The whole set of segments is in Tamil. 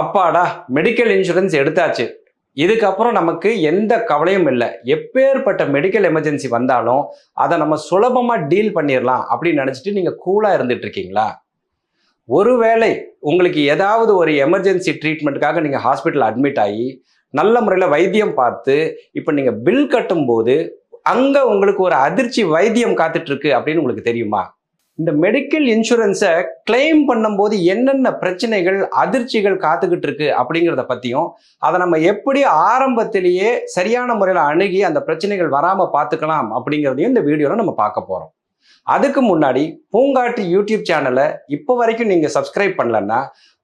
அப்பாடா மெடிக்கல் இன்சூரன்ஸ் எடுத்தாச்சு. இதுக்கப்புறம் நமக்கு எந்த கவலையும் இல்லை. எப்பேற்பட்ட மெடிக்கல் எமர்ஜென்சி வந்தாலும் அதை நம்ம சுலபமாக டீல் பண்ணிடலாம் அப்படின்னு நினச்சிட்டு நீங்கள் கூலாக இருந்துட்டு இருக்கீங்களா ஒருவேளை உங்களுக்கு ஏதாவது ஒரு எமர்ஜென்சி ட்ரீட்மெண்ட்டுக்காக நீங்கள் ஹாஸ்பிட்டல் அட்மிட் ஆகி நல்ல முறையில் வைத்தியம் பார்த்து இப்போ நீங்கள் பில் கட்டும்போது அங்கே உங்களுக்கு ஒரு அதிர்ச்சி வைத்தியம் காத்துட்ருக்கு அப்படின்னு உங்களுக்கு தெரியுமா? இந்த மெடிக்கல் இன்சூரன்ஸை கிளைம் பண்ணும்போது என்னென்ன பிரச்சனைகள் அதிர்ச்சிகள் காத்துக்கிட்டு இருக்கு அப்படிங்கிறத பற்றியும் அதை நம்ம எப்படி ஆரம்பத்திலேயே சரியான முறையில் அணுகி அந்த பிரச்சனைகள் வராமல் பார்த்துக்கலாம் அப்படிங்கிறதையும் இந்த வீடியோவில் நம்ம பார்க்க போகிறோம் அதுக்கு முன்னாடி பூங்காட்டு யூடியூப் சேனலை இப்போ வரைக்கும் நீங்கள் சப்ஸ்கிரைப் பண்ணலன்னா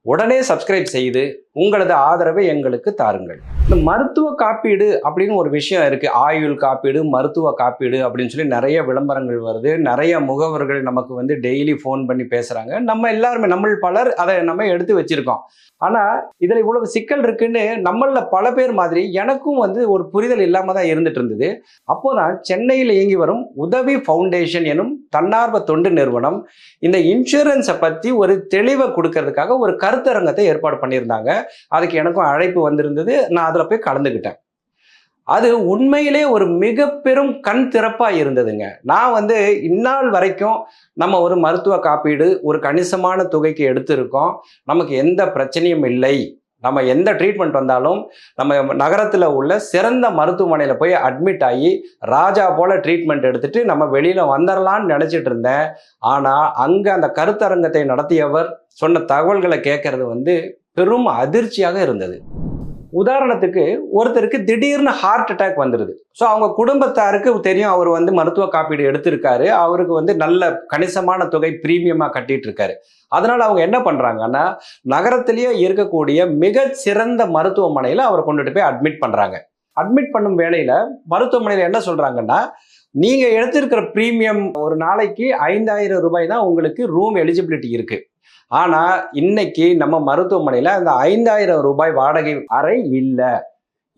உடனே சப்ஸ்கிரைப் செய்து உங்களது ஆதரவை எங்களுக்கு தாருங்கள். இந்த மருத்துவ காப்பீடு அப்படின்னு ஒரு விஷயம் இருக்கு. ஆயுள் காப்பீடு மருத்துவ காப்பீடு அப்படின்னு சொல்லி நிறைய விளம்பரங்கள் வருது. நிறைய முகவர்கள் நமக்கு வந்து டெய்லி ஃபோன் பண்ணி பேசுறாங்க. நம்ம எல்லாருமே நம்மள் பலர் அதை நம்ம எடுத்து வச்சிருக்கோம். ஆனா இதுல இவ்வளவு சிக்கல் இருக்குன்னு நம்மள பல பேர் மாதிரி எனக்கும் வந்து ஒரு புரிதல் இல்லாம தான் இருந்துட்டு இருந்தது. அப்போதான் சென்னையில் இயங்கி வரும் உதவி ஃபவுண்டேஷன் எனும் தன்னார்வ தொண்டு நிறுவனம் இந்த இன்சூரன்ஸை பத்தி ஒரு தெளிவை கொடுக்கறதுக்காக ஒரு கருத்தரங்கத்தை ஏற்பாடு பண்ணியிருந்தாங்க. அதுக்கு எனக்கும் அழைப்பு வந்திருந்தது. நான் அதில் போய் கலந்துக்கிட்டேன். அது உண்மையிலே ஒரு மிக பெரும் கண் திறப்பாக இருந்ததுங்க. நான் வந்து இந்நாள் வரைக்கும் நம்ம ஒரு மருத்துவ காப்பீடு ஒரு கணிசமான தொகைக்கு எடுத்திருக்கோம். நமக்கு எந்த பிரச்சனையும் இல்லை. நம்ம எந்த ட்ரீட்மெண்ட் வந்தாலும் நம்ம நகரத்தில் உள்ள சிறந்த மருத்துவமனையில் போய் அட்மிட் ஆகி ராஜா போல ட்ரீட்மெண்ட் எடுத்துட்டு நம்ம வெளியில் வந்துடலான்னு நினச்சிட்டு இருந்தேன். ஆனால் அங்கே அந்த கருத்தரங்கத்தை நடத்தியவர் சொன்ன தகவல்களை கேட்கறது வந்து பெரும் அதிர்ச்சியாக இருந்தது. உதாரணத்துக்கு ஒருத்தருக்கு திடீர்னு ஹார்ட் அட்டாக் வந்துடுது ஸோ அவங்க குடும்பத்தாருக்கு தெரியும் அவர் வந்து மருத்துவ காப்பீடு எடுத்திருக்காரு. அவருக்கு வந்து நல்ல கணிசமான தொகை பிரீமியமாக கட்டிட்டு இருக்காரு அதனால் அவங்க என்ன பண்ணுறாங்கன்னா நகரத்திலேயே இருக்கக்கூடிய மிக சிறந்த மருத்துவமனையில் அவரை கொண்டுட்டு போய் அட்மிட் பண்ணுறாங்க அட்மிட் பண்ணும் வேலையில் மருத்துவமனையில் என்ன சொல்கிறாங்கன்னா நீங்கள் எடுத்திருக்கிற ப்ரீமியம் ஒரு நாளைக்கு ஐந்தாயிரம் ரூபாய் தான் உங்களுக்கு ரூம் எலிஜிபிலிட்டி இருக்குது ஆனா இன்னைக்கு நம்ம மருத்துவமனையில அந்த ஐந்தாயிரம் ரூபாய் வாடகை அறை இல்லை.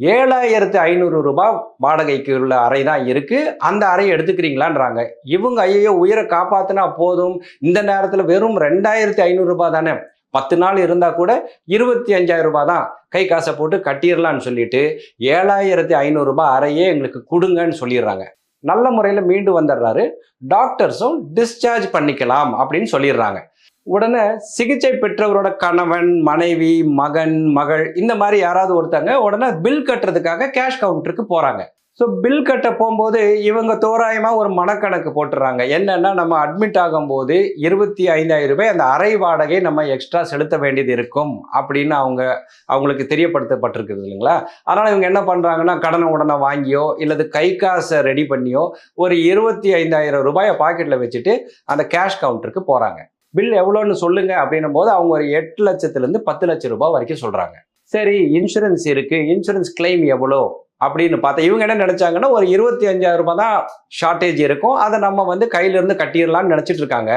ஏழாயிரத்து ஐநூறு ரூபாய் வாடகைக்கு உள்ள அறை தான் இருக்கு. அந்த அறையை எடுத்துக்கிறீங்களான்றாங்க. இவங்க ஐயோ உயிரை காப்பாத்தினா போதும். இந்த நேரத்துல வெறும் ரெண்டாயிரத்தி ஐநூறு ரூபாய் தானே. பத்து நாள் இருந்தா கூட இருபத்தி அஞ்சாயிரம் ரூபாய் தான் கை காசை போட்டு கட்டிடலான்னு சொல்லிட்டு ஏழாயிரத்தி ஐநூறு ரூபாய் அறையே எங்களுக்கு கொடுங்கன்னு சொல்லிடுறாங்க. நல்ல முறையில் மீண்டு வந்துடுறாரு. டாக்டர்ஸும் டிஸ்சார்ஜ் பண்ணிக்கலாம் அப்படின்னு சொல்லிடுறாங்க. உடனே சிகிச்சை பெற்றவரோட கணவன் மனைவி மகன் மகள் இந்த மாதிரி யாராவது ஒருத்தங்க உடனே பில் கட்டுறதுக்காக கேஷ் கவுண்டருக்கு போறாங்க. ஸோ பில் கட்ட போகும்போது இவங்க தோராயமாக ஒரு மனக்கணக்கு போட்டுறாங்க. என்னன்னா நம்ம அட்மிட் ஆகும்போது இருபத்தி ஐந்தாயிரம் ரூபாய் அந்த அறை வாடகை நம்ம எக்ஸ்ட்ரா செலுத்த வேண்டியது இருக்கும் அப்படின்னு அவங்க அவங்களுக்கு தெரியப்படுத்தப்பட்டிருக்குது இல்லைங்களா? அதனால் இவங்க என்ன பண்ணுறாங்கன்னா கடனை உடனே வாங்கியோ இல்லது கை காசை ரெடி பண்ணியோ ஒரு இருபத்தி ஐந்தாயிரம் ரூபாயை பாக்கெட்டில் வச்சுட்டு அந்த கேஷ் கவுண்டருக்கு போகிறாங்க பில் எவ்வளோன்னு சொல்லுங்க அப்படின்னும் போது அவங்க ஒரு எட்டு லட்சத்துலேருந்து பத்து லட்சம் ரூபாய் வரைக்கும் சொல்கிறாங்க சரி இன்சூரன்ஸ் இருக்குது இன்சூரன்ஸ் கிளைம் எவ்வளோ அப்படின்னு பார்த்தா இவங்க என்ன நினைச்சாங்கன்னா ஒரு இருபத்தி அஞ்சாயிரம் ரூபாய் தான் ஷார்ட்டேஜ் இருக்கும். அதை நம்ம வந்து கையிலேருந்து கட்டிடலாம்னு நினச்சிட்டு இருக்காங்க.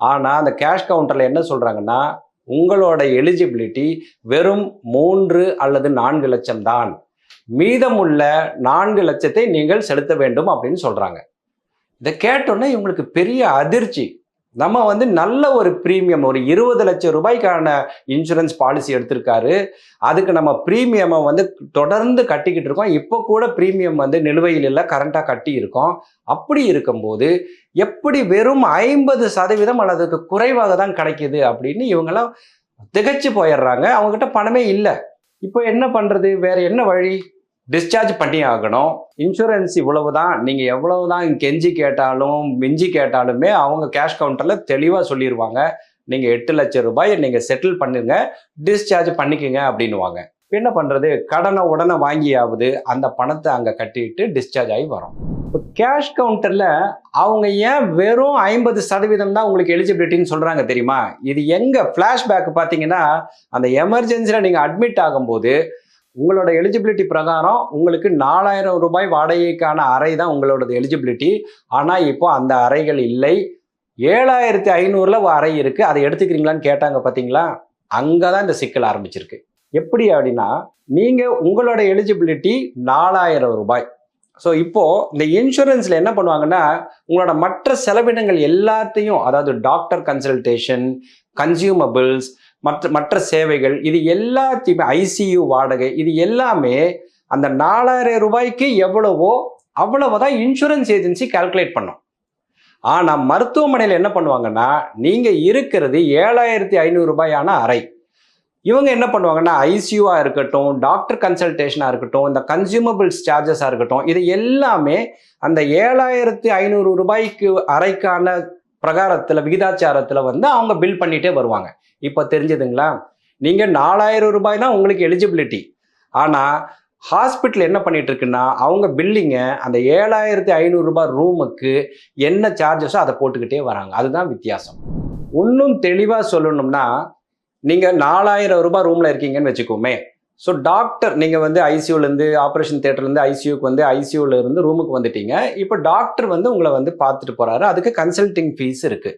ஆனால் அந்த கேஷ் கவுண்டரில் என்ன சொல்கிறாங்கன்னா உங்களோட எலிஜிபிலிட்டி வெறும் மூன்று அல்லது நான்கு லட்சம் தான். மீதமுள்ள நான்கு லட்சத்தை நீங்கள் செலுத்த வேண்டும் அப்படின்னு சொல்கிறாங்க இதை கேட்டோன்னே இவங்களுக்கு பெரிய அதிர்ச்சி. நம்ம வந்து நல்ல ஒரு ப்ரீமியம் ஒரு இருபது லட்சம் ரூபாய்க்கான இன்சூரன்ஸ் பாலிசி எடுத்திருக்காரு. அதுக்கு நம்ம ப்ரீமியமை வந்து தொடர்ந்து கட்டிக்கிட்டு இருக்கோம். இப்போ கூட ப்ரீமியம் வந்து நிலுவையில் இல்லை கரண்ட்டாக கட்டி இருக்கோம். அப்படி இருக்கும்போது எப்படி வெறும் ஐம்பது சதவீதம் அல்லதுக்கு குறைவாக தான் கிடைக்கிது அப்படின்னு இவங்கெல்லாம் திகைச்சு போயிடுறாங்க. அவங்ககிட்ட பணமே இல்லை. இப்போ என்ன பண்ணுறது வேற என்ன வழி? டிஸ்சார்ஜ் பண்ணி ஆகணும். இன்சூரன்ஸ் இவ்வளவு தான் நீங்கள் எவ்வளவு தான் கெஞ்சி கேட்டாலும் மிஞ்சி கேட்டாலுமே அவங்க கேஷ் கவுண்டரில் தெளிவாக சொல்லிடுவாங்க நீங்கள் எட்டு லட்சம் ரூபாய் நீங்கள் செட்டில் பண்ணுங்க டிஸ்சார்ஜ் பண்ணிக்கங்க அப்படின்னுவாங்க. என்ன பண்ணுறது கடனை உடனே வாங்கியாவது அந்த பணத்தை அங்கே கட்டிட்டு டிஸ்சார்ஜ் ஆகி வரும். இப்போ கேஷ் கவுண்டரில் அவங்க ஏன் வெறும் ஐம்பது சதவீதம் தான் உங்களுக்கு எலிஜிபிலிட்டின்னு சொல்கிறாங்க தெரியுமா? இது எங்கே ஃப்ளாஷ்பேக் பார்த்தீங்கன்னா அந்த எமர்ஜென்சியில் நீங்கள் அட்மிட் ஆகும்போது உங்களோட எலிஜிபிலிட்டி பிரகாரம் உங்களுக்கு நாலாயிரம் ரூபாய் வாடகைக்கான அறை தான் உங்களோட எலிஜிபிலிட்டி ஆனால் இப்போ அந்த அறைகள் இல்லை. ஏழாயிரத்தி ஐநூறுல ஒரு அறை இருக்கு. அதை எடுத்துக்கிறீங்களான்னு கேட்டாங்க பார்த்தீங்களா அங்கே தான் இந்த சிக்கல் ஆரம்பிச்சிருக்கு. எப்படி அப்படின்னா நீங்கள் உங்களோட எலிஜிபிலிட்டி நாலாயிரம் ரூபாய். ஸோ இப்போது இந்த இன்சூரன்ஸில் என்ன பண்ணுவாங்கன்னா உங்களோட மற்ற செலவினங்கள் எல்லாத்தையும் அதாவது டாக்டர் கன்சல்டேஷன் கன்சியூமபிள்ஸ் மற்ற மற்ற சேவைகள் இது எல்லாத்தையுமே ஐசியு வாடகை இது எல்லாமே அந்த நாலாயிரம் ரூபாய்க்கு எவ்வளவோ அவ்வளவுதான் இன்சூரன்ஸ் ஏஜென்சி கால்குலேட் பண்ணும். ஆனால் மருத்துவமனையில் என்ன பண்ணுவாங்கன்னா நீங்கள் இருக்கிறது ஏழாயிரத்தி ஐநூறு ரூபாயான அறை. இவங்க என்ன பண்ணுவாங்கன்னா ஐசியூவாக இருக்கட்டும் டாக்டர் கன்சல்டேஷனாக இருக்கட்டும் இந்த கன்சியூமபிள்ஸ் சார்ஜஸாக இருக்கட்டும் இது எல்லாமே அந்த ஏழாயிரத்து ஐநூறு ரூபாய்க்கு அறைக்கான பிரகாரத்தில் விகிதாச்சாரத்தில் வந்து அவங்க பில் பண்ணிகிட்டே வருவாங்க. இப்போ தெரிஞ்சதுங்களா? நீங்கள் நாலாயிரம் ரூபாய் தான் உங்களுக்கு எலிஜிபிலிட்டி ஆனால் ஹாஸ்பிட்டல் என்ன பண்ணிட்டு இருக்குன்னா அவங்க பில்லிங்கை அந்த ஏழாயிரத்தி ஐநூறுரூபா ரூமுக்கு என்ன சார்ஜஸோ அதை போட்டுக்கிட்டே வராங்க. அதுதான் வித்தியாசம். இன்னும் தெளிவாக சொல்லணும்னா நீங்கள் நாலாயிரம் ரூபாய் ரூமில் இருக்கீங்கன்னு வச்சுக்கோமே ஸோ டாக்டர் நீங்கள் வந்து ஐசியூலேருந்து ஆப்ரேஷன் தேட்டர்லேருந்து ஐசியூக்கு வந்து ஐசியூவில் இருந்து ரூமுக்கு வந்துட்டீங்க. இப்போ டாக்டர் வந்து உங்களை வந்து பார்த்துட்டு போகிறாரு அதுக்கு கன்சல்டிங் ஃபீஸ் இருக்குது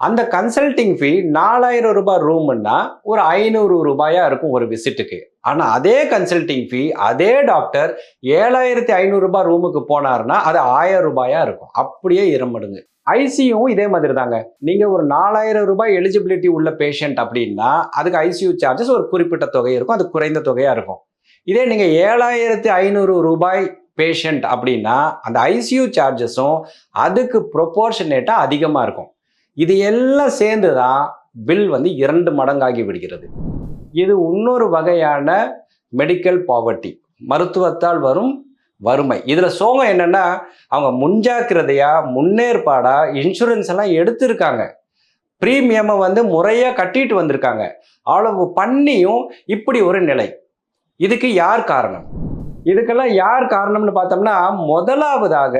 அந்த கன்சல்டிங் ஃபீ நாலாயிரம் ரூபாய் ரூம்னா ஒரு ஐநூறு ரூபாயா இருக்கும் ஒரு விசிட்டுக்கு ஆனால் அதே கன்சல்டிங் ஃபீ அதே டாக்டர் ஏழாயிரத்தி ஐநூறு ரூபாய் ரூமுக்கு போனாருன்னா அது ஆயிரம் ரூபாயா இருக்கும். அப்படியே இரமடுங்க ஐசியூவும் இதே மாதிரி தாங்க நீங்க ஒரு நாலாயிரம் ரூபாய் எலிஜிபிலிட்டி உள்ள பேஷண்ட் அப்படின்னா அதுக்கு ஐசியூ சார்ஜஸ் ஒரு குறிப்பிட்ட தொகை இருக்கும். அது குறைந்த தொகையா இருக்கும். இதே நீங்க ஏழாயிரத்தி ஐநூறு ரூபாய் பேஷண்ட் அப்படின்னா அந்த ஐசியூ சார்ஜஸும் அதுக்கு ப்ரொபோர்ஷனேட்டா அதிகமா இருக்கும். இது எல்லாம் சேர்ந்து தான் பில் வந்து இரண்டு மடங்காகி விடுகிறது. இது இன்னொரு வகையான மெடிக்கல் பாவர்ட்டி மருத்துவத்தால் வரும் வறுமை. இதில் சோகம் என்னென்னா அவங்க முன்ஜாக்கிரதையா முன்னேற்பாடாக இன்சூரன்ஸ் எல்லாம் எடுத்திருக்காங்க. ப்ரீமியமை வந்து முறையாக கட்டிட்டு வந்திருக்காங்க. அவ்வளவு பண்ணியும் இப்படி ஒரு நிலை. இதுக்கு யார் காரணம்? இதுக்கெல்லாம் யார் காரணம்னு பார்த்தோம்னா முதலாவதாக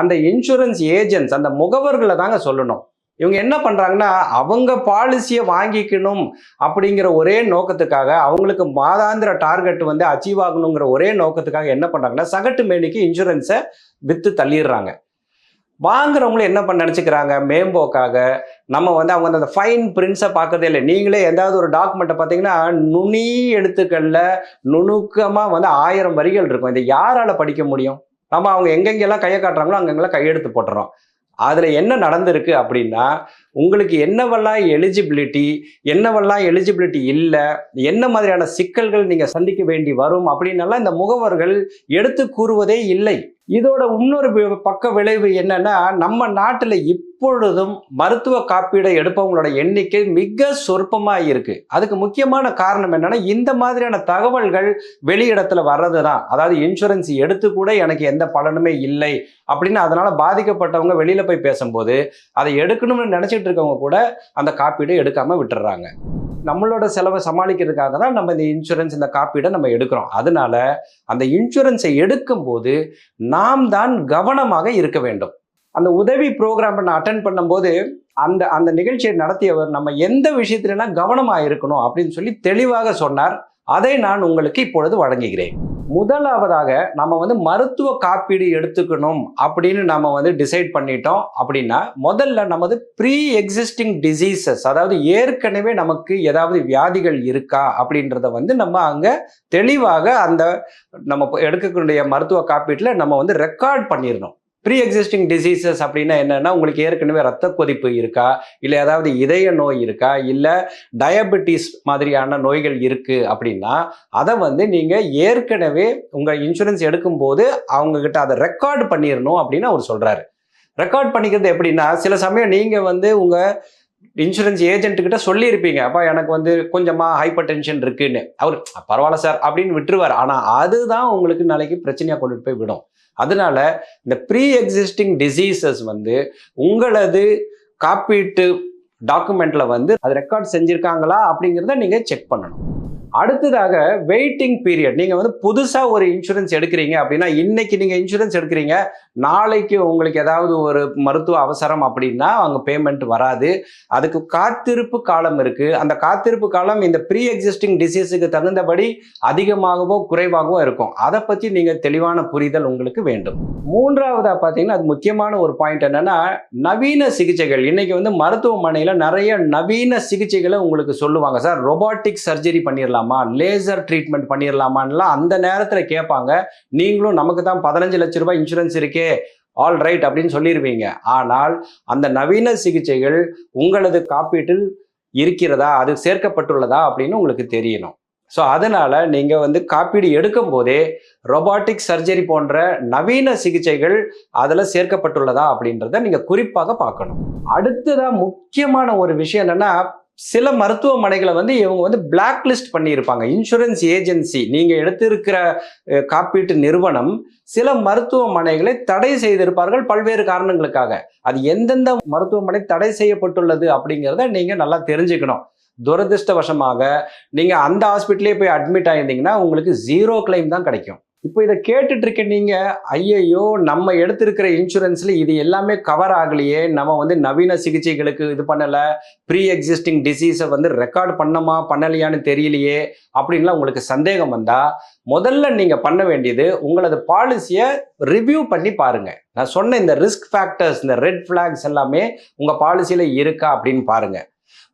அந்த இன்சூரன்ஸ் ஏஜென்ட்ஸ் அந்த முகவர்களை தாங்க சொல்லணும். இவங்க என்ன பண்ணுறாங்கன்னா அவங்க பாலிசியை வாங்கிக்கணும் அப்படிங்கிற ஒரே நோக்கத்துக்காக அவங்களுக்கு மாதாந்திர டார்கெட் வந்து அச்சீவ் ஆகணுங்கிற ஒரே நோக்கத்துக்காக என்ன பண்ணுறாங்கன்னா சகட்டு மேனிக்கு இன்சூரன்ஸை விற்று தள்ளிடுறாங்க. வாங்குறவங்களும் என்ன பண்ண நினச்சிக்கிறாங்க மேம்போக்காக நம்ம வந்து அவங்க அந்த ஃபைன் பிரிண்ட்ஸை பார்க்கறதே இல்லை. நீங்களே ஏதாவது ஒரு டாக்குமெண்ட்டை பார்த்தீங்கன்னா நுனி எழுத்துக்களில் நுணுக்கமாக வந்து ஆயிரம் வரிகள் இருக்கும். இதை யாரால படிக்க முடியும்? நம்ம அவங்க எங்கெங்கெல்லாம் கையை காட்டுறாங்களோ அங்கெங்கெல்லாம் கையெழுத்து போட்டுறோம். அதில் என்ன நடந்திருக்கு அப்படின்னா உங்களுக்கு என்னவெல்லாம் எலிஜிபிலிட்டி என்னவெல்லாம் எலிஜிபிலிட்டி இல்லை என்ன மாதிரியான சிக்கல்கள் நீங்கள் சந்திக்க வேண்டி வரும் அப்படின்னெல்லாம் இந்த முகவர்கள் எடுத்து கூறுவதே இல்லை. இதோட இன்னொரு பக்க விளைவு என்னன்னா நம்ம நாட்டில் இப்பொழுதும் மருத்துவ காப்பீடை எடுப்பவங்களோட எண்ணிக்கை மிக சொற்பமாக இருக்கு. அதுக்கு முக்கியமான காரணம் என்னன்னா இந்த மாதிரியான தகவல்கள் வெளியிடத்துல வர்றது தான் அதாவது இன்சூரன்ஸ் எடுத்து கூட எனக்கு எந்த பலனுமே இல்லை அப்படின்னு அதனால பாதிக்கப்பட்டவங்க வெளியில போய் பேசும்போது அதை எடுக்கணும்னு நினைச்சிட்டு இருக்கவங்க கூட அந்த காப்பீடு எடுக்காம விட்டுறாங்க. நம்மளோட செலவை சமாளிக்கிறதுக்காக தான் நம்ம இந்த இன்சூரன்ஸ் இந்த காப்பீடை நம்ம எடுக்கிறோம். அதனால அந்த இன்சூரன்ஸை எடுக்கும்போது நாம் தான் கவனமாக இருக்க வேண்டும். அந்த உதவி ப்ரோக்ராம் நான் அட்டன் பண்ணும்போது அந்த அந்த நிகழ்ச்சியை நடத்தியவர் நம்ம எந்த விஷயத்துலனா கவனமாக இருக்கணும் அப்படின்னு சொல்லி தெளிவாக சொன்னார். அதை நான் உங்களுக்கு இப்பொழுது வழங்குகிறேன். முதலாவதாக நம்ம வந்து மருத்துவ காப்பீடு எடுத்துக்கணும் அப்படின்னு நம்ம வந்து டிசைட் பண்ணிட்டோம் அப்படின்னா முதல்ல நமது ப்ரீ எக்ஸிஸ்டிங் டிசீசஸ் அதாவது ஏற்கனவே நமக்கு ஏதாவது வியாதிகள் இருக்கா அப்படின்றத வந்து நம்ம அங்கே தெளிவாக அந்த நம்ம எடுக்கக்கூடிய மருத்துவ காப்பீட்டில் நம்ம வந்து ரெக்கார்ட் பண்ணிடணும். ப்ரீ எக்ஸிஸ்டிங் டிசீசஸ் அப்படின்னா என்னன்னா உங்களுக்கு ஏற்கனவே ரத்த கொதிப்பு இருக்கா? இல்லை ஏதாவது இதய நோய் இருக்கா? இல்லை டயபெட்டிஸ் மாதிரியான நோய்கள் இருக்குது அப்படின்னா அதை வந்து நீங்கள் ஏற்கனவே உங்கள் இன்சூரன்ஸ் எடுக்கும்போது அவங்கக்கிட்ட அதை ரெக்கார்ட் பண்ணிடணும் அப்படின்னு அவர் சொல்கிறாரு ரெக்கார்ட் பண்ணிக்கிறது எப்படின்னா சில சமயம் நீங்கள் வந்து உங்கள் இன்சூரன்ஸ் ஏஜென்ட்டுக்கிட்ட கிட்ட சொல்லியிருப்பீங்க. அப்பா எனக்கு வந்து கொஞ்சமாக ஹைப்பர் டென்ஷன் இருக்குன்னு. அவர் பரவாயில்ல சார் அப்படின்னு விட்டுருவார். ஆனால் அதுதான் உங்களுக்கு நாளைக்கு பிரச்சனையாக கொண்டுட்டு போய் விடும். அதனால இந்த ப்ரீ எக்ஸிஸ்டிங் டிசீசஸ் வந்து உங்களது காப்பீட்டு டாக்குமெண்ட்ல வந்து அது ரெக்கார்ட் செஞ்சிருக்காங்களா அப்படிங்கிறத நீங்க செக் பண்ணணும். அடுத்ததாக வெயிட்டிங் பீரியட் நீங்க வந்து புதுசா ஒரு இன்சூரன்ஸ் எடுக்கிறீங்க அப்படின்னா இன்னைக்கு நீங்க இன்சூரன்ஸ் எடுக்கிறீங்க. நாளைக்கு உங்களுக்கு ஏதாவது ஒரு மருத்துவ அவசரம் அப்படின்னா அவங்க பேமெண்ட் வராது. அதுக்கு காத்திருப்பு காலம் இருக்கு. அந்த காத்திருப்பு காலம் இந்த ப்ரீ எக்ஸிஸ்டிங் டிசீஸுக்கு தகுந்தபடி அதிகமாகவோ குறைவாகவோ இருக்கும். அதை பத்தி நீங்க தெளிவான புரிதல் உங்களுக்கு வேண்டும். மூன்றாவதா பார்த்தீங்கன்னா அது முக்கியமான ஒரு பாயிண்ட் என்னன்னா நவீன சிகிச்சைகள். இன்னைக்கு வந்து மருத்துவமனையில் நிறைய நவீன சிகிச்சைகளை உங்களுக்கு சொல்லுவாங்க. சார் ரொபாட்டிக் சர்ஜரி பண்ணிடலாம் லேசர் ட்ரீட்மெண்ட் பண்ணிடலாமான்லாம் அந்த நேரத்தில் கேட்பாங்க. நீங்களும் நமக்கு தான் பதினஞ்சு லட்ச ரூபாய் இன்சூரன்ஸ் இருக்கே. ஆல் ரைட் அப்படின்னு சொல்லிடுவீங்க ஆனால் அந்த நவீன சிகிச்சைகள் உங்களது காப்பீட்டில் இருக்கிறதா? அது சேர்க்கப்பட்டுள்ளதா? அப்படின்னு உங்களுக்கு தெரியணும். ஸோ அதனால் நீங்கள் வந்து காப்பீடு எடுக்கும் போதே ரொபாட்டிக் சர்ஜரி போன்ற நவீன சிகிச்சைகள் அதில் சேர்க்கப்பட்டுள்ளதா அப்படின்றத நீங்கள் குறிப்பாக பார்க்கணும். அடுத்ததாக முக்கியமான ஒரு விஷயம் என்னென்னா சில மருத்துவமனைகளை வந்து இவங்க வந்து பிளாக் லிஸ்ட் பண்ணியிருப்பாங்க. இன்சூரன்ஸ் ஏஜென்சி நீங்கள் எடுத்திருக்கிற காப்பீட்டு நிறுவனம் சில மருத்துவமனைகளை தடை செய்திருப்பார்கள் பல்வேறு காரணங்களுக்காக. அது எந்தெந்த மருத்துவமனை தடை செய்யப்பட்டுள்ளது அப்படிங்கிறத நீங்கள் நல்லா தெரிஞ்சுக்கணும். துரதிருஷ்டவசமாக நீங்கள் அந்த ஹாஸ்பிட்டலே போய் அட்மிட் ஆயிருந்தீங்கன்னா உங்களுக்கு ஜீரோ கிளைம் தான் கிடைக்கும். இப்போ இதை கேட்டுட்டு இருக்க நீங்க ஐயையோ நம்ம எடுத்திருக்கிற இன்சூரன்ஸ்ல இது எல்லாமே கவர் ஆகலையே நம்ம வந்து நவீன சிகிச்சைகளுக்கு இது பண்ணல ப்ரீ எக்ஸிஸ்டிங் டிசீஸை வந்து ரெக்கார்ட் பண்ணமா பண்ணலையான்னு தெரியலையே அப்படின்லாம் உங்களுக்கு சந்தேகம் வந்தா முதல்ல நீங்க பண்ண வேண்டியது உங்களது பாலிசியை ரிவ்யூ பண்ணி பாருங்க. நான் சொன்ன இந்த ரிஸ்க் ஃபேக்டர்ஸ் இந்த ரெட் ஃபிளாக்ஸ் எல்லாமே உங்க பாலிசியில இருக்கா அப்படின்னு பாருங்க.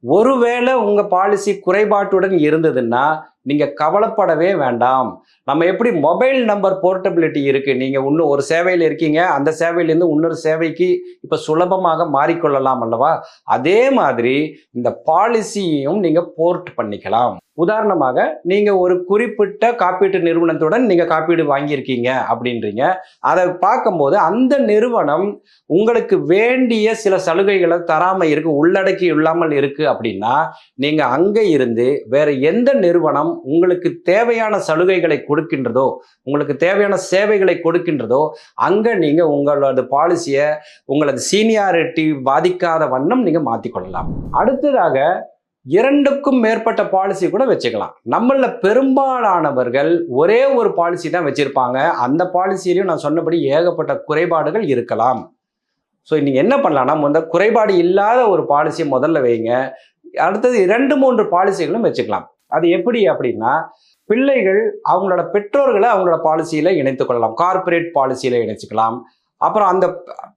ஒருவேளை உங்க பாலிசி குறைபாட்டுடன் இருந்ததுன்னா நீங்கள் கவலைப்படவே வேண்டாம். நம்ம எப்படி மொபைல் நம்பர் போர்ட்டபிலிட்டி இருக்குது நீங்கள் இன்னும் ஒரு சேவையில் இருக்கீங்க. அந்த சேவையிலேருந்து இன்னொரு சேவைக்கு இப்போ சுலபமாக மாறிக்கொள்ளலாம் அல்லவா? அதே மாதிரி இந்த பாலிசியையும் நீங்கள் போர்ட் பண்ணிக்கலாம். உதாரணமாக நீங்க ஒரு குறிப்பிட்ட காப்பீட்டு நிறுவனத்துடன் நீங்க காப்பீடு வாங்கியிருக்கீங்க அப்படின்றீங்க. அதை பார்க்கும்போது அந்த நிறுவனம் உங்களுக்கு வேண்டிய சில சலுகைகளை தராம இருக்கு உள்ளடக்கி இல்லாமல் இருக்கு அப்படின்னா நீங்க அங்க இருந்து வேற எந்த நிறுவனம் உங்களுக்கு தேவையான சலுகைகளை கொடுக்கின்றதோ உங்களுக்கு தேவையான சேவைகளை கொடுக்கின்றதோ அங்க நீங்க உங்களோட பாலிசியை உங்களது சீனியாரிட்டி பாதிக்காத வண்ணம் நீங்க மாத்திக்கொள்ளலாம். அடுத்ததாக இரண்டுக்கும் மேற்பட்ட பாலிசி கூட வச்சுக்கலாம். நம்மள பெரும்பாலானவர்கள் ஒரே ஒரு பாலிசி தான் வச்சிருப்பாங்க. அந்த பாலிசியிலையும் நான் சொன்னபடி ஏகப்பட்ட குறைபாடுகள் இருக்கலாம். ஸோ நீங்கள் என்ன பண்ணலாம்னா முதல் குறைபாடு இல்லாத ஒரு பாலிசியை முதல்ல வைங்க. அடுத்தது இரண்டு மூன்று பாலிசிகளும் வச்சுக்கலாம். அது எப்படி அப்படின்னா பிள்ளைகள் அவங்களோட பெற்றோர்களை அவங்களோட பாலிசியில இணைத்துக் கொள்ளலாம். கார்ப்பரேட் பாலிசியில இணைச்சுக்கலாம். அப்புறம் அந்த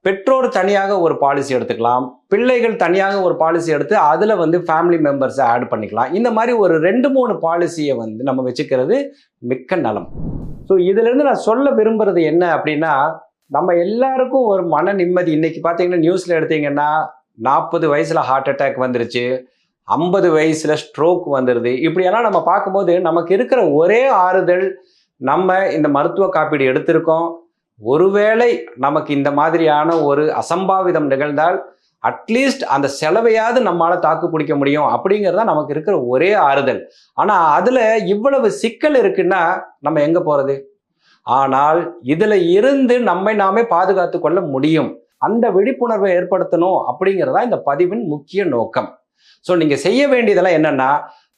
பெற்றோர் தனியாக ஒரு பாலிசி எடுத்துக்கலாம். பிள்ளைகள் தனியாக ஒரு பாலிசி எடுத்து அதில் வந்து ஃபேமிலி மெம்பர்ஸை ஆட் பண்ணிக்கலாம். இந்த மாதிரி ஒரு ரெண்டு மூணு பாலிசியை வந்து நம்ம வச்சுக்கிறது மிக்க நலம். ஸோ இதுலேருந்து நான் சொல்ல விரும்புகிறது என்ன அப்படின்னா நம்ம எல்லாருக்கும் ஒரு மன நிம்மதி. இன்னைக்கு பார்த்தீங்கன்னா நியூஸில் எடுத்தீங்கன்னா நாற்பது வயசில் ஹார்ட் அட்டாக் வந்துருச்சு. ஐம்பது வயசில் ஸ்ட்ரோக் வந்துடுது இப்படியெல்லாம் நம்ம பார்க்கும்போது நமக்கு இருக்கிற ஒரே ஆறுதல் நம்ம இந்த மருத்துவ காப்பீடு எடுத்திருக்கோம். ஒருவேளை நமக்கு இந்த மாதிரியான ஒரு அசம்பாவிதம் நிகழ்ந்தால் அட்லீஸ்ட் அந்த செலவையாவது நம்மளால தாக்கு பிடிக்க முடியும் அப்படிங்கிறதா நமக்கு இருக்கிற ஒரே ஆறுதல். ஆனா அதுல இவ்வளவு சிக்கல் இருக்குன்னா நம்ம எங்க போறது? ஆனால் இதுல இருந்து நம்மை நாமே பாதுகாத்து கொள்ள முடியும். அந்த விழிப்புணர்வை ஏற்படுத்தணும் அப்படிங்கிறதா இந்த பதிவின் முக்கிய நோக்கம். ஸோ நீங்க செய்ய வேண்டியதெல்லாம் என்னன்னா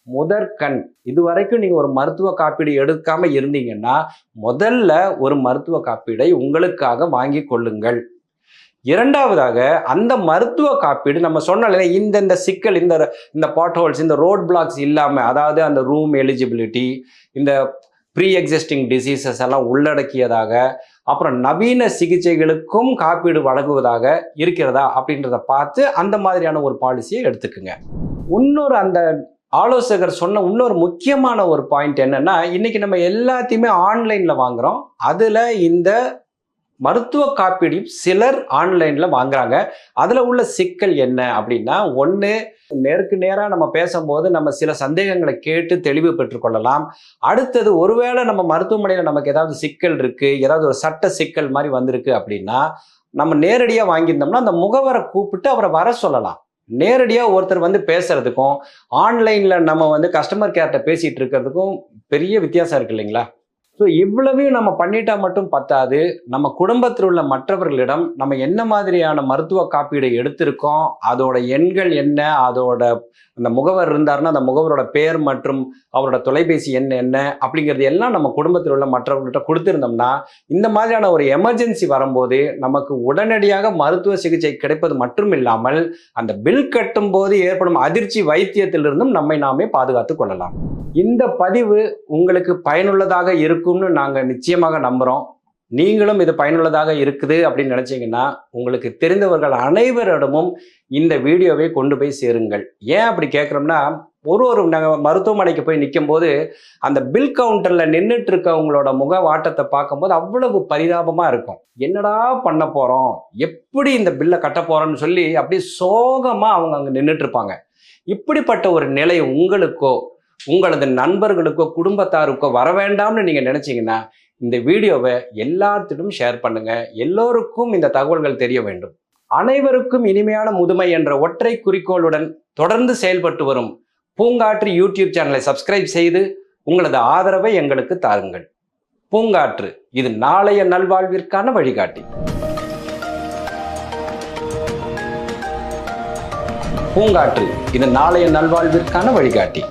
முதற்கண் இதுவரைக்கும் நீங்கள் ஒரு மருத்துவ காப்பீடு எடுக்காமல் இருந்தீங்கன்னா முதல்ல ஒரு மருத்துவ காப்பீடை உங்களுக்காக வாங்கி கொள்ளுங்கள். இரண்டாவதாக அந்த மருத்துவ காப்பீடு நம்ம சொன்னாலே இந்தந்த சிக்கல் இந்த இந்த பாட் ஹோல்ஸ் இந்த ரோட் பிளாக்ஸ் இல்லாமல் அதாவது அந்த ரூம் எலிஜிபிலிட்டி இந்த ப்ரீ எக்ஸிஸ்டிங் டிசீசஸ் எல்லாம் உள்ளடக்கியதாக அப்புறம் நவீன சிகிச்சைகளுக்கும் காப்பீடு வழங்குவதாக இருக்கிறதா அப்படின்றத பார்த்து அந்த மாதிரியான ஒரு பாலிசியை எடுத்துக்குங்க. இன்னொரு அந்த ஆலோசகர் சொன்ன இன்னொரு முக்கியமான ஒரு பாயிண்ட் என்னன்னா இன்னைக்கு நம்ம எல்லாத்தையுமே ஆன்லைன்ல வாங்குறோம். அதுல இந்த மருத்துவ காப்பீடு சிலர் ஆன்லைன்ல வாங்குறாங்க. அதுல உள்ள சிக்கல் என்ன அப்படின்னா ஒன்று நேருக்கு நேராக நம்ம பேசும்போது நம்ம சில சந்தேகங்களை கேட்டு தெளிவு பெற்றுக்கொள்ளலாம் அடுத்தது ஒருவேளை நம்ம மருத்துவமனையில் நமக்கு ஏதாவது சிக்கல் இருக்கு ஏதாவது ஒரு சட்ட சிக்கல் மாதிரி வந்திருக்கு அப்படின்னா நம்ம நேரடியாக வாங்கியிருந்தோம்னா அந்த முகவரை கூப்பிட்டு அவரை வர சொல்லலாம். நேரடியாக ஒருத்தர் வந்து பேசுறதுக்கும் ஆன்லைனில் நம்ம வந்து கஸ்டமர் கேர்கிட்ட பேசிகிட்டு இருக்கிறதுக்கும் பெரிய வித்தியாசம் இருக்கு இல்லைங்களா? ஸோ இவ்வளவையும் நம்ம பண்ணிட்டா மட்டும் பத்தாது. நம்ம குடும்பத்தில் உள்ள மற்றவர்களிடம் நம்ம என்ன மாதிரியான மருத்துவ காப்பீடை எடுத்திருக்கோம் அதோட எண்கள் என்ன அதோட அந்த முகவர் இருந்தாருன்னா அந்த முகவரோட பெயர் மற்றும் அவரோட தொலைபேசி எண் என்ன அப்படிங்கிறது எல்லாம் நம்ம குடும்பத்தில் உள்ள மற்றவர்கள்ட்ட கொடுத்துருந்தோம்னா இந்த மாதிரியான ஒரு எமர்ஜென்சி வரும்போது நமக்கு உடனடியாக மருத்துவ சிகிச்சை கிடைப்பது மட்டும் இல்லாமல் அந்த பில் கட்டும் போது ஏற்படும் அதிர்ச்சி வைத்தியத்திலிருந்தும் நம்மை நாமே பாதுகாத்து கொள்ளலாம். இந்த பதிவு உங்களுக்கு பயனுள்ளதாக இருக்கும்னு நாங்கள் நிச்சயமாக நம்புகிறோம் நீங்களும் இது பயனுள்ளதாக இருக்குது அப்படின்னு நினச்சிங்கன்னா உங்களுக்கு தெரிந்தவர்கள் அனைவரிடமும் இந்த வீடியோவை கொண்டு போய் சேருங்கள். ஏன் அப்படி கேட்குறோம்னா ஒரு ஒரு நாங்கள் மருத்துவமனைக்கு போய் நிற்கும் போது அந்த பில் கவுண்டரில் நின்றுட்டு இருக்கவங்களோட முக வாட்டத்தை பார்க்கும்போது அவ்வளவு பரிதாபமாக இருக்கும். என்னடா பண்ண போகிறோம் எப்படி இந்த பில்லை கட்ட போகிறோம்னு சொல்லி அப்படியே சோகமாக அவங்க அங்கே நின்றுட்டு இருப்பாங்க இப்படிப்பட்ட ஒரு நிலை உங்களுக்கோ உங்களது நண்பர்களுக்கோ குடும்பத்தாருக்கோ வர வேண்டாம்னு நீங்கள் நினச்சிங்கன்னா இந்த வீடியோவை எல்லாத்திலும் ஷேர் பண்ணுங்கள் எல்லோருக்கும் இந்த தகவல்கள் தெரிய வேண்டும். அனைவருக்கும் இனிமையான முதுமை என்ற ஒற்றை குறிக்கோளுடன் தொடர்ந்து செயல்பட்டு வரும் பூங்காற்று யூடியூப் சேனலை சப்ஸ்கிரைப் செய்து உங்களது ஆதரவை எங்களுக்கு தாருங்கள். பூங்காற்று இது நாளைய நல்வாழ்விற்கான வழிகாட்டி. பூங்காற்று இது நாளைய நல்வாழ்விற்கான வழிகாட்டி.